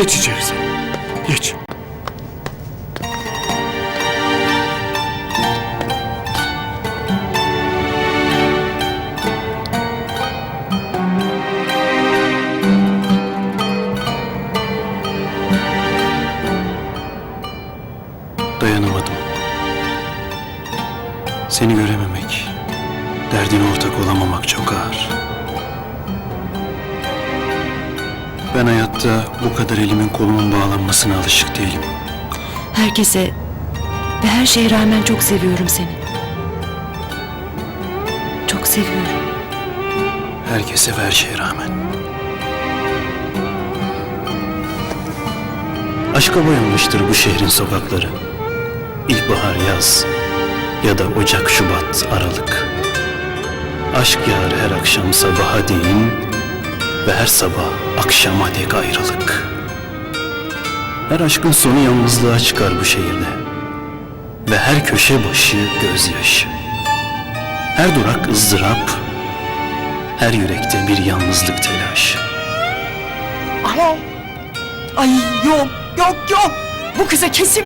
Geç içeri sen. Geç. Dayanamadım. Seni görememek, derdine ortak olamamak çok ağır. Ben hayatta bu kadar elimin kolumun bağlanmasına alışık değilim. Herkese ve her şeye rağmen çok seviyorum seni. Çok seviyorum. Herkese ve her şeye rağmen. Aşka boyanmıştır bu şehrin sokakları. İlkbahar yaz ya da Ocak Şubat Aralık. Aşk yağar her akşam sabaha değin ve her sabah akşama dek ayrılık. Her aşkın sonu yalnızlığa çıkar bu şehirde. Ve her köşe başı gözyaşı. Her durak ızdırap, her yürekte bir yalnızlık telaşı. Ay yok yok yok. Bu kıza kesin